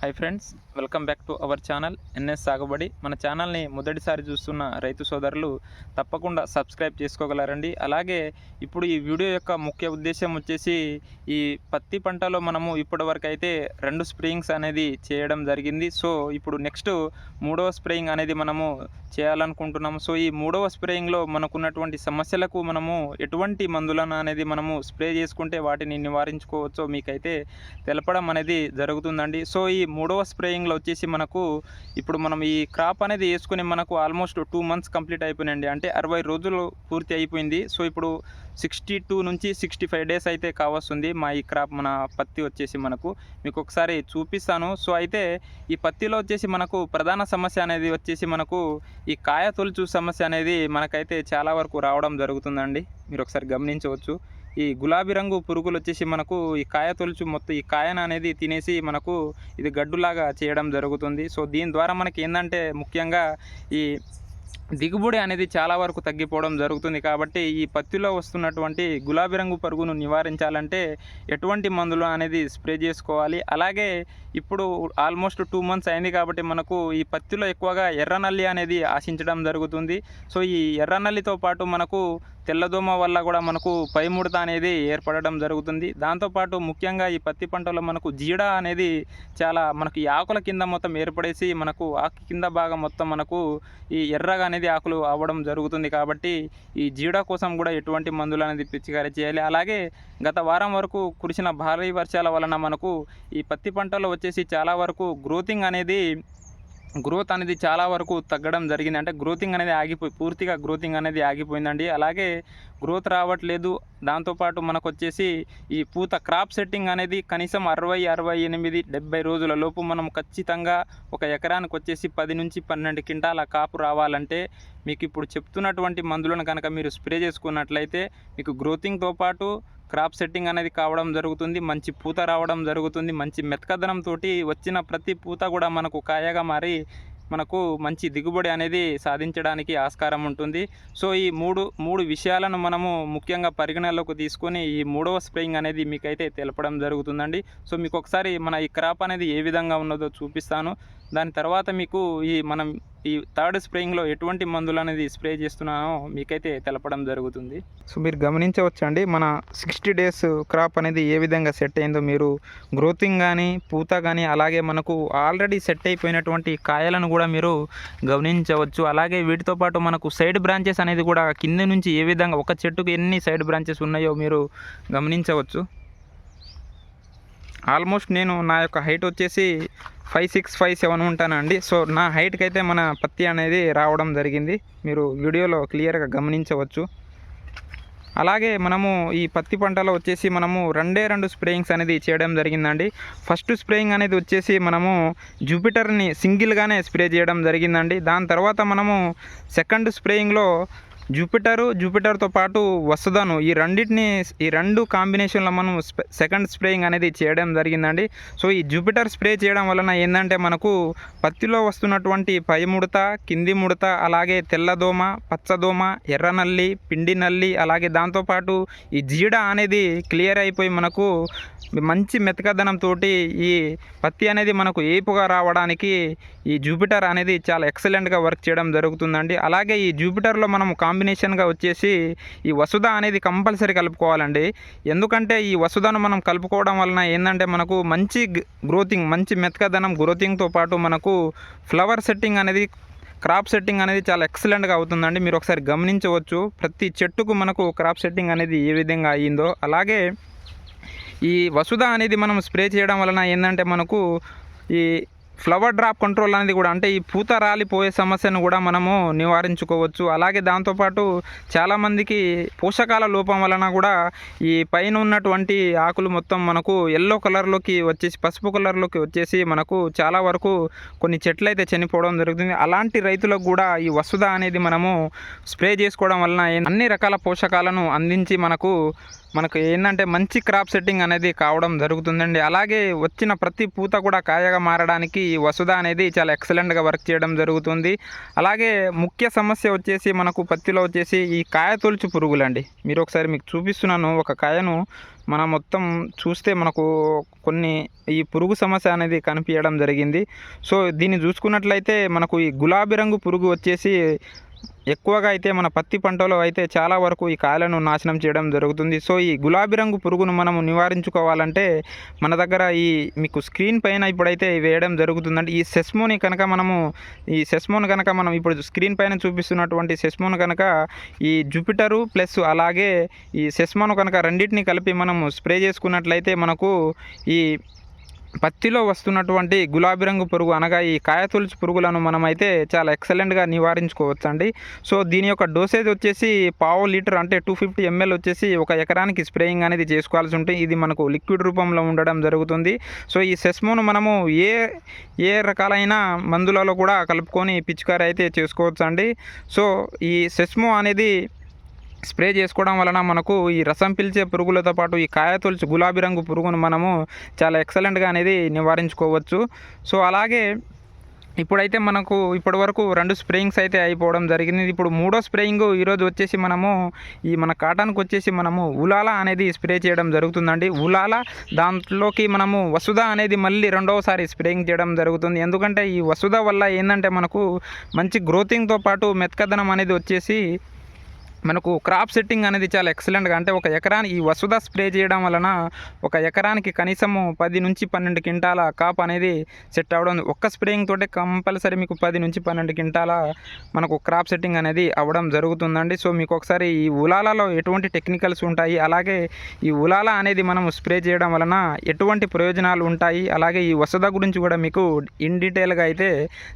Hi friends welcome back to our channel NS Sagubadi మన ఛానల్ని మొదటిసారి చూస్తున్న రైతు సోదరులు తప్పకుండా సబ్స్క్రైబ్ చేసుకోగలరండి. అలాగే ఇప్పుడు ఈ వీడియో యొక్క ముఖ్య ఉద్దేశం వచ్చేసి ఈ పత్తి పంటలో మనము ఇప్పటివరకు అయితే రెండు స్ప్రేయింగ్స్ అనేది చేయడం జరిగింది. సో ఇప్పుడు నెక్స్ట్ మూడవ స్ప్రేయింగ్ అనేది మనము చేయాలనుకుంటున్నాము. సో ఈ మూడవ స్ప్రేయింగ్లో మనకున్నటువంటి సమస్యలకు మనము ఎటువంటి మందులను అనేది మనము స్ప్రే చేసుకుంటే వాటిని నివారించుకోవచ్చో మీకైతే తెలపడం అనేది జరుగుతుందండి. సో ఈ మూడవ స్ప్రేయింగ్లో వచ్చేసి మనకు ఇప్పుడు మనం ఈ క్రాప్ అనేది వేసుకుని మనకు ఆల్మోస్ట్ టూ మంత్స్ కంప్లీట్ అయిపోయినండి అంటే అరవై రోజులు పూర్తి అయిపోయింది. సో ఇప్పుడు సిక్స్టీ టూ నుంచి సిక్స్టీ ఫైవ్ డేస్ అయితే కావస్తుంది మా ఈ క్రాప్ మన పత్తి వచ్చేసి మనకు. మీకు ఒకసారి చూపిస్తాను. సో అయితే ఈ పత్తిలో వచ్చేసి మనకు ప్రధాన సమస్య అనేది వచ్చేసి మనకు ఈ కాయ తొలుచు సమస్య అనేది మనకైతే చాలా వరకు రావడం జరుగుతుందండి. మీరు ఒకసారి గమనించవచ్చు. ఈ గులాబీ రంగు పురుగులు వచ్చేసి మనకు ఈ కాయ తొలుచు మొత్తం ఈ కాయను అనేది తినేసి మనకు ఇది గడ్డులాగా చేయడం జరుగుతుంది. సో దీని ద్వారా మనకి ఏంటంటే ముఖ్యంగా ఈ దిగుబడి అనేది చాలా వరకు తగ్గిపోవడం జరుగుతుంది. కాబట్టి ఈ పత్తిలో వస్తున్నటువంటి గులాబీ రంగు పరుగును నివారించాలంటే ఎటువంటి మందులు అనేది స్ప్రే చేసుకోవాలి. అలాగే ఇప్పుడు ఆల్మోస్ట్ టూ మంత్స్ అయింది కాబట్టి మనకు ఈ పత్తిలో ఎక్కువగా ఎర్రనల్లి అనేది ఆశించడం జరుగుతుంది. సో ఈ ఎర్రనల్లితో పాటు మనకు తెల్లదోమ వల్ల కూడా మనకు పైముడత అనేది ఏర్పడడం జరుగుతుంది. దాంతోపాటు ముఖ్యంగా ఈ పత్తి పంటలో మనకు జీడ అనేది చాలా మనకు ఈ ఆకుల కింద మొత్తం ఏర్పడేసి మనకు ఆకు కింద భాగం మొత్తం మనకు ఈ ఎర్రగా అనేది ఆకులు అవ్వడం జరుగుతుంది కాబట్టి ఈ జీడ కోసం కూడా ఎటువంటి మందులు అనేది పిచికారీ చేయాలి. అలాగే గత వారం వరకు కురిసిన భారీ వర్షాల వలన మనకు ఈ పత్తి పంటలో వచ్చేసి చాలా వరకు గ్రోతింగ్ అనేది గ్రోత్ అనేది చాలా వరకు తగ్గడం జరిగింది. అంటే గ్రోతింగ్ అనేది ఆగిపోయి పూర్తిగా గ్రోతింగ్ అనేది ఆగిపోయిందండి. అలాగే గ్రోత్ రావట్లేదు. దాంతోపాటు మనకు వచ్చేసి ఈ పూత క్రాప్ సెట్టింగ్ అనేది కనీసం అరవై అరవై ఎనిమిది డెబ్బై రోజుల లోపు మనం ఖచ్చితంగా ఒక ఎకరానికి వచ్చేసి పది నుంచి పన్నెండు క్వింటాల కాపు రావాలంటే మీకు ఇప్పుడు చెప్తున్నటువంటి మందులను కనుక మీరు స్ప్రే చేసుకున్నట్లయితే మీకు గ్రోతింగ్తో పాటు క్రాప్ సెట్టింగ్ అనేది కావడం జరుగుతుంది మంచి పూత రావడం జరుగుతుంది మంచి మెతకదనంతో వచ్చిన ప్రతి పూత కూడా మనకు కాయగా మారి మనకు మంచి దిగుబడి అనేది సాధించడానికి ఆస్కారం ఉంటుంది. సో ఈ మూడు మూడు విషయాలను మనము ముఖ్యంగా పరిగణలోకి తీసుకొని ఈ మూడవ స్ప్రేయింగ్ అనేది మీకైతే తెలపడం జరుగుతుందండి. సో మీకు ఒకసారి మన ఈ క్రాప్ అనేది ఏ విధంగా ఉన్నదో చూపిస్తాను. దాని తర్వాత మీకు ఈ మనం ఈ థర్డ్ స్ప్రేయింగ్లో ఎటువంటి మందులు అనేది స్ప్రే చేస్తున్నానో మీకైతే తెలపడం జరుగుతుంది. సో మీరు గమనించవచ్చండి మన సిక్స్టీ డేస్ క్రాప్ అనేది ఏ విధంగా సెట్ అయిందో మీరు గ్రోతింగ్ కానీ పూత కానీ అలాగే మనకు ఆల్రెడీ సెట్ అయిపోయినటువంటి కాయలను కూడా మీరు గమనించవచ్చు. అలాగే వీటితో పాటు మనకు సైడ్ బ్రాంచెస్ అనేది కూడా కింద నుంచి ఏ విధంగా ఒక చెట్టుకు ఎన్ని సైడ్ బ్రాంచెస్ ఉన్నాయో మీరు గమనించవచ్చు. ఆల్మోస్ట్ నేను నా యొక్క హైట్ వచ్చేసి ఫైవ్ సిక్స్ ఫైవ్ సెవెన్ ఉంటానండి సో నా హైట్కి అయితే మన పత్తి అనేది రావడం జరిగింది. మీరు వీడియోలో క్లియర్గా గమనించవచ్చు. అలాగే మనము ఈ పత్తి పంటలో వచ్చేసి మనము రెండే రెండు స్ప్రేయింగ్స్ అనేది చేయడం జరిగిందండి. ఫస్ట్ స్ప్రేయింగ్ అనేది వచ్చేసి మనము జూపిటర్ని సింగిల్గానే స్ప్రే చేయడం జరిగిందండి. దాని తర్వాత మనము సెకండ్ స్ప్రేయింగ్లో జూపిటరు జూపిటర్తో పాటు వసుదను ఈ రెండింటిని ఈ రెండు కాంబినేషన్లో మనం స్పె సెకండ్ స్ప్రేయింగ్ అనేది చేయడం జరిగిందండి. సో ఈ జూపిటర్ స్ప్రే చేయడం వలన ఏంటంటే మనకు పత్తిలో వస్తున్నటువంటి పై ముడత కింది ముడత అలాగే తెల్లదోమ పచ్చదోమ ఎర్రనల్లి పిండి నల్లి అలాగే దాంతోపాటు ఈ జీడ అనేది క్లియర్ అయిపోయి మనకు మంచి మెతకదనంతో ఈ పత్తి అనేది మనకు ఏపుగా రావడానికి ఈ జూపిటర్ అనేది చాలా ఎక్సలెంట్గా వర్క్ చేయడం జరుగుతుందండి. అలాగే ఈ జూపిటర్లో మనం కాంబినేషన్గా వచ్చేసి ఈ వసుధ అనేది కంపల్సరీ కలుపుకోవాలండి. ఎందుకంటే ఈ వసుధను మనం కలుపుకోవడం వలన ఏంటంటే మనకు మంచి గ్రోతింగ్ మంచి మెతకదనం గ్రోతింగ్తో పాటు మనకు ఫ్లవర్ సెట్టింగ్ అనేది క్రాప్ సెట్టింగ్ అనేది చాలా ఎక్సలెంట్గా అవుతుందండి. మీరు ఒకసారి గమనించవచ్చు ప్రతి చెట్టుకు మనకు క్రాప్ సెట్టింగ్ అనేది ఏ విధంగా అయ్యిందో. అలాగే ఈ వసుధ అనేది మనం స్ప్రే చేయడం వలన ఏంటంటే మనకు ఈ ఫ్లవర్ డ్రాప్ కంట్రోల్ అనేది కూడా అంటే ఈ పూత రాలిపోయే సమస్యను కూడా మనము నివారించుకోవచ్చు. అలాగే దాంతోపాటు చాలామందికి పోషకాల లోపం వలన కూడా ఈ పైన ఉన్నటువంటి ఆకులు మొత్తం మనకు ఎల్లో కలర్లోకి వచ్చేసి పసుపు కలర్లోకి వచ్చేసి మనకు చాలా వరకు కొన్ని చెట్లు అయితే చనిపోవడం జరుగుతుంది. అలాంటి రైతులకు కూడా ఈ వసుధ అనేది మనము స్ప్రే చేసుకోవడం వలన అన్ని రకాల పోషకాలను అందించి మనకు మనకు ఏంటంటే మంచి క్రాప్ సెట్టింగ్ అనేది కావడం జరుగుతుందండి. అలాగే వచ్చిన ప్రతి పూత కూడా కాయగా మారడానికి ఈ వసుధ అనేది చాలా ఎక్సలెంట్గా వర్క్ చేయడం జరుగుతుంది. అలాగే ముఖ్య సమస్య వచ్చేసి మనకు పత్తిలో వచ్చేసి ఈ కాయ తొలుచు పురుగులండి. మీరు ఒకసారి మీకు చూపిస్తున్నాను. ఒక కాయను మనం మొత్తం చూస్తే మనకు కొన్ని ఈ పురుగు సమస్య అనేది కనిపించడం జరిగింది. సో దీన్ని చూసుకున్నట్లయితే మనకు ఈ గులాబీ రంగు పురుగు వచ్చేసి ఎక్కువగా అయితే మన పత్తి పంటలో అయితే చాలా వరకు ఈ కాయలను నాశనం చేయడం జరుగుతుంది. సో ఈ గులాబీ రంగు పురుగును మనము నివారించుకోవాలంటే మన దగ్గర ఈ మీకు స్క్రీన్ పైన ఇప్పుడైతే వేయడం జరుగుతుందండి. ఈ సెస్మోని కనుక మనము ఈ సెస్మోన్ కనుక మనం ఇప్పుడు స్క్రీన్ పైన చూపిస్తున్నటువంటి సెస్మోన్ కనుక ఈ జూపిటరు ప్లస్ అలాగే ఈ సెస్మోన్ కనుక రెండింటిని కలిపి మనము స్ప్రే చేసుకున్నట్లయితే మనకు ఈ పత్తిలో వస్తున్నటువంటి గులాబీ రంగు పురుగు అనగా ఈ కాయతొలుచు పురుగులను మనమైతే చాలా ఎక్సలెంట్గా నివారించుకోవచ్చు అండి సో దీని యొక్క డోసేజ్ వచ్చేసి పావు లీటర్ అంటే టూ ఫిఫ్టీ ఎంఎల్ వచ్చేసి ఒక ఎకరానికి స్ప్రేయింగ్ అనేది చేసుకోవాల్సి ఉంటుంది ఇది మనకు లిక్విడ్ రూపంలో ఉండడం జరుగుతుంది. సో ఈ సెస్మోను మనము ఏ ఏ రకాలైన మందులలో కూడా కలుపుకొని పిచికారి అయితే చేసుకోవచ్చు అండి సో ఈ సెస్మో అనేది స్ప్రే చేసుకోవడం వలన మనకు ఈ రసం పీల్చే పురుగులతో పాటు ఈ కాయతొలిచి గులాబీ రంగు పురుగును మనము చాలా ఎక్సలెంట్గా అనేది నివారించుకోవచ్చు. సో అలాగే ఇప్పుడైతే మనకు ఇప్పటి వరకు రెండు స్ప్రేయింగ్స్ అయితే అయిపోవడం జరిగింది. ఇప్పుడు మూడో స్ప్రేయింగ్ ఈరోజు వచ్చేసి మనము ఈ మన కాటన్కి వచ్చేసి మనము ఉలాల అనేది స్ప్రే చేయడం జరుగుతుందండి. ఉలాల దాంట్లోకి మనము వసుధ అనేది మళ్ళీ రెండవసారి స్ప్రేయింగ్ చేయడం జరుగుతుంది. ఎందుకంటే ఈ వసుధ వల్ల ఏంటంటే మనకు మంచి గ్రోతింగ్తో పాటు మెత్కదనం అనేది వచ్చేసి మనకు క్రాప్ సెట్టింగ్ అనేది చాలా ఎక్సలెంట్గా అంటే ఒక ఎకరానికి ఈ వసుధ స్ప్రే చేయడం వలన ఒక ఎకరానికి కనీసము పది నుంచి పన్నెండు క్వింటాల కాప్ అనేది సెట్ అవ్వడం ఒక్క స్ప్రేయింగ్ తోటే కంపల్సరీ మీకు పది నుంచి పన్నెండు క్వింటాల మనకు క్రాప్ సెట్టింగ్ అనేది అవ్వడం జరుగుతుందండి. సో మీకు ఒకసారి ఈ ఉలాలలో ఎటువంటి టెక్నికల్స్ ఉంటాయి అలాగే ఈ ఉలాల అనేది మనం స్ప్రే చేయడం వలన ఎటువంటి ప్రయోజనాలు ఉంటాయి అలాగే ఈ వసుధ గురించి కూడా మీకు ఇన్ డీటెయిల్గా అయితే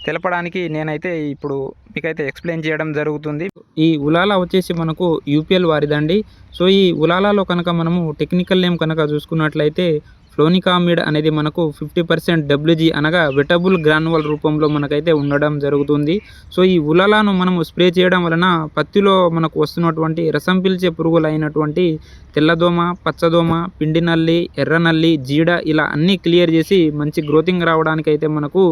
తెలపడానికి నేనైతే ఇప్పుడు మీకైతే ఎక్స్ప్లెయిన్ చేయడం జరుగుతుంది. ఈ ఉలాల వచ్చేసి మనకు యూపీఎల్ వారిదండి. సో ఈ ఉలాలలో కనుక మనము టెక్నికల్ నేమ్ కనుక చూసుకున్నట్లయితే ఫ్లోనికామిడ్ అనేది మనకు ఫిఫ్టీ పర్సెంట్ డబ్ల్యూజీ అనగా వెటబుల్ గ్రానువల్ రూపంలో మనకైతే ఉండడం జరుగుతుంది. సో ఈ ఉలలాను మనము స్ప్రే చేయడం వలన పత్తిలో మనకు వస్తున్నటువంటి రసం పీల్చే పురుగులు అయినటువంటి తెల్లదోమ పచ్చదోమ పిండి నల్లి ఎర్ర నల్లి జీడ ఇలా అన్నీ క్లియర్ చేసి మంచి గ్రోతింగ్ రావడానికి అయితే మనకు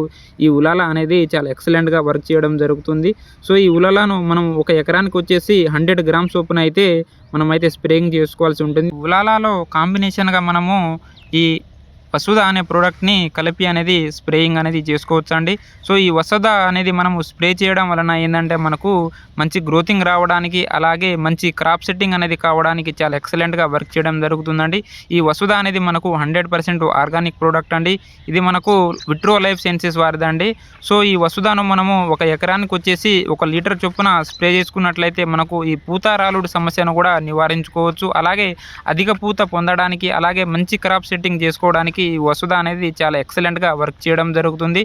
ఈ ఉలాల అనేది చాలా ఎక్సలెంట్గా వర్క్ చేయడం జరుగుతుంది. సో ఈ ఉలలాను మనం ఒక ఎకరానికి వచ్చేసి హండ్రెడ్ గ్రామ్స్ చొప్పున అయితే మనమైతే స్ప్రేయింగ్ చేసుకోవాల్సి ఉంటుంది. ఉలాలలో కాంబినేషన్గా మనము ఈ వసుధ అనే ప్రోడక్ట్ని కలిపి అనేది స్ప్రేయింగ్ అనేది చేసుకోవచ్చు అండి. సో ఈ వసుధ అనేది మనము స్ప్రే చేయడం వలన ఏంటంటే మనకు మంచి గ్రోతింగ్ రావడానికి అలాగే మంచి క్రాప్ సెట్టింగ్ అనేది కావడానికి చాలా ఎక్సలెంట్గా వర్క్ చేయడం జరుగుతుందండి. ఈ వసుధ అనేది మనకు హండ్రెడ్ పర్సెంట్ ఆర్గానిక్ ప్రోడక్ట్ అండి. ఇది మనకు విట్రో లైఫ్ సైన్సెస్ వారిదండి. సో ఈ వసుధను మనము ఒక ఎకరానికి వచ్చేసి ఒక లీటర్ చొప్పున స్ప్రే చేసుకున్నట్లయితే మనకు ఈ పూతారాలుడు సమస్యను కూడా నివారించుకోవచ్చు. అలాగే అధిక పూత పొందడానికి అలాగే మంచి క్రాప్ సెట్టింగ్ చేసుకోవడానికి ఈ వసుధ అనేది చాలా ఎక్సలెంట్గా వర్క్ చేయడం జరుగుతుంది.